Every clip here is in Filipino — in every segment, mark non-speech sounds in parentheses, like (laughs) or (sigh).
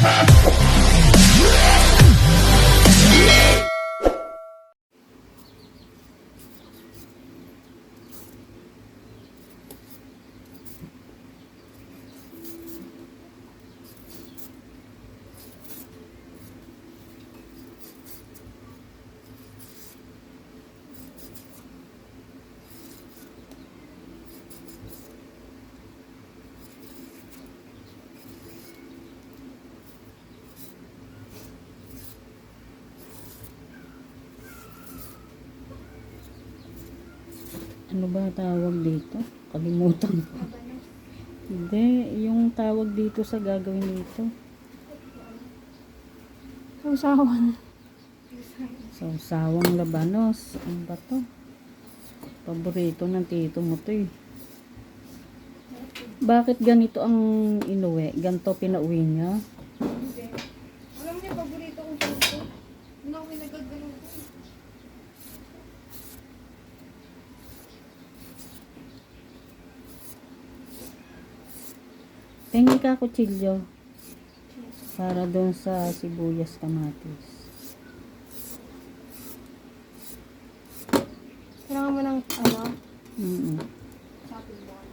ha (laughs) ha Ano ba tawag dito? Kalimutan ko. Hindi, yung tawag dito sa gagawin dito. Sausawan. Sausawang labanos. Ano ba to? Paborito ng tito mo to eh. Bakit ganito ang inuwi? Ganto pinauwi niya? Hindi. Alam niya, paborito kong puso. Ano ako nagagano ko? Pengi ka kutsilyo. Para doon sa sibuyas kamatis. Kailangan mo ng, ano, Mm chopping board.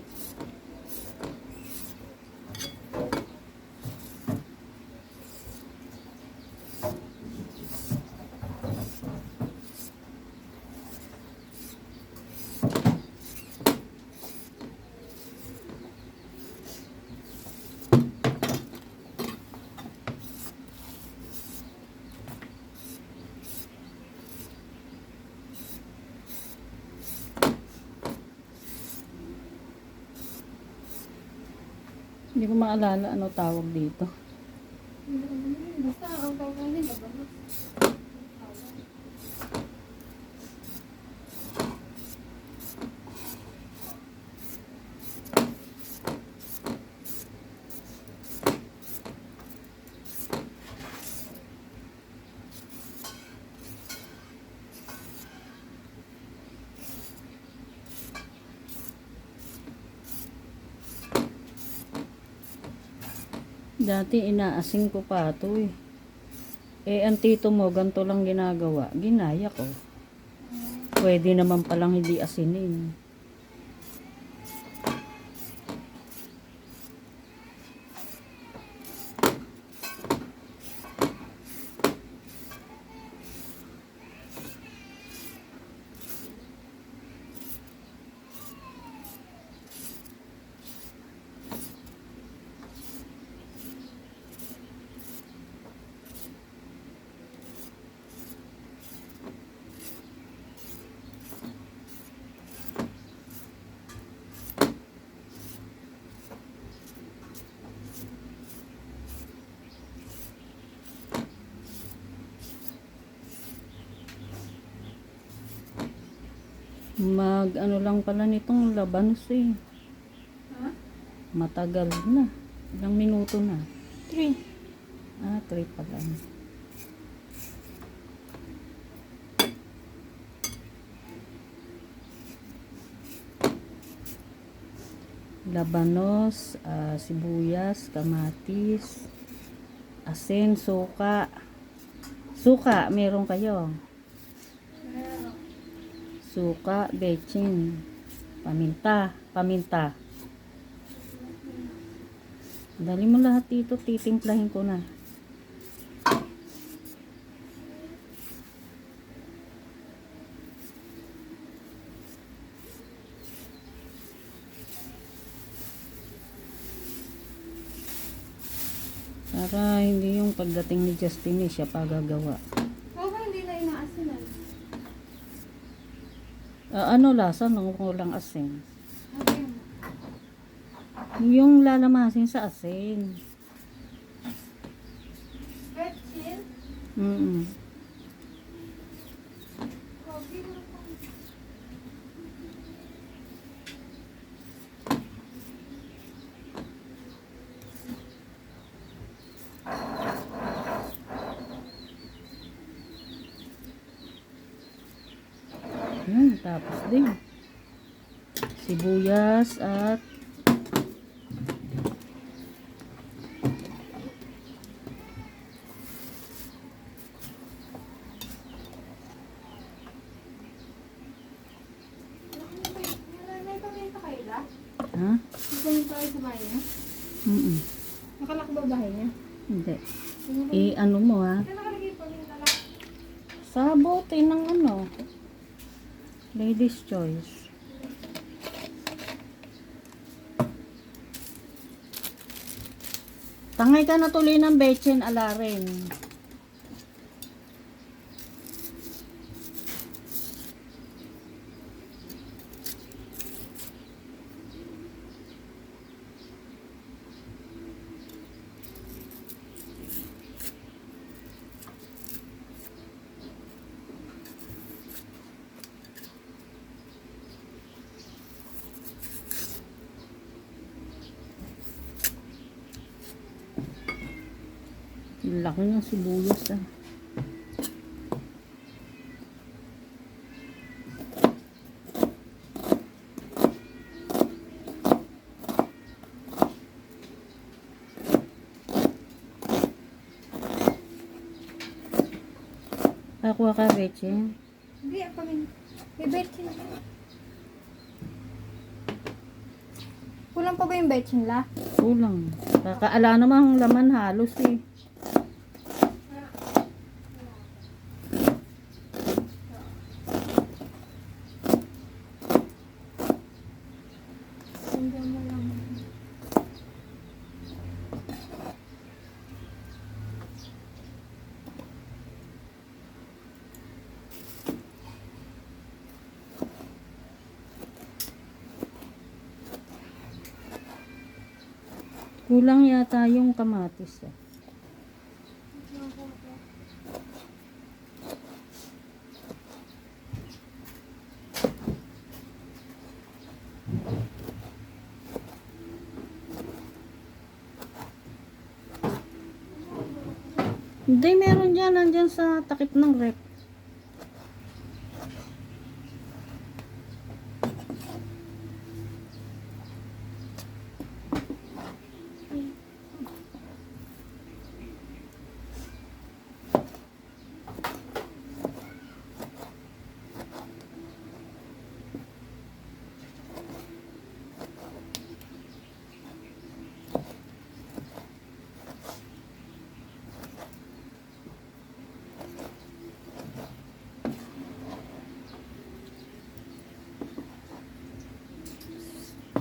Hindi ko maalala ano tawag dito. Basta, ang tawag nila? Dati inaasing ko pa ito eh. Eh, ang tito mo, ganito lang ginagawa. Ginaya ko. Pwede naman palang hindi asinin. Mag ano lang pala nitong labanos eh. Ha? Matagal na. Ilang minuto na. Three. Ah, three pa lang. Labanos, ah, sibuyas, kamatis, asin, suka. Suka, meron kayo. Suka, bechin, paminta, paminta. Dali mo lahat dito, titimplahin ko na. Para hindi yung pagdating ni Justin eh, siya pa gagawa. Oo, hindi na inaasinan. Ah, ano lasa ng kulang asin? Okay. Yung lalamasin sa asin. Red chill. Mm Coffee Tapos din, sibuyas at Ha? Gusto niyo tayo sa bahay niya? Mm -mm. Nakalakba bahay niya? Hindi. Eh, ano mo ha? Sabot, eh, ng ano. Ladies choice. Tangay ka na tuloy ng betchen alarin. Laki ng sibuyas ah. Kakuha ka, Beche. Hindi, ako min. May betchin la. Kulang pa ba yung betchin la? Kulang. Kakaala namang laman halos eh. Kulang yata yung kamatis eh. Hindi, meron dyan. Nandyan sa takip ng rep.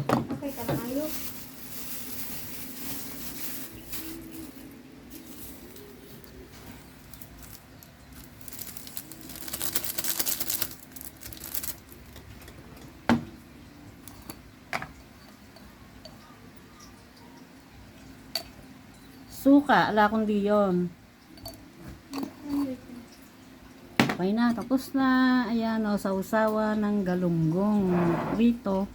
Okay kayo. Suka, ala kundi yun. Okay na, tapos na. Ayan o, sa usawa ng galunggong rito.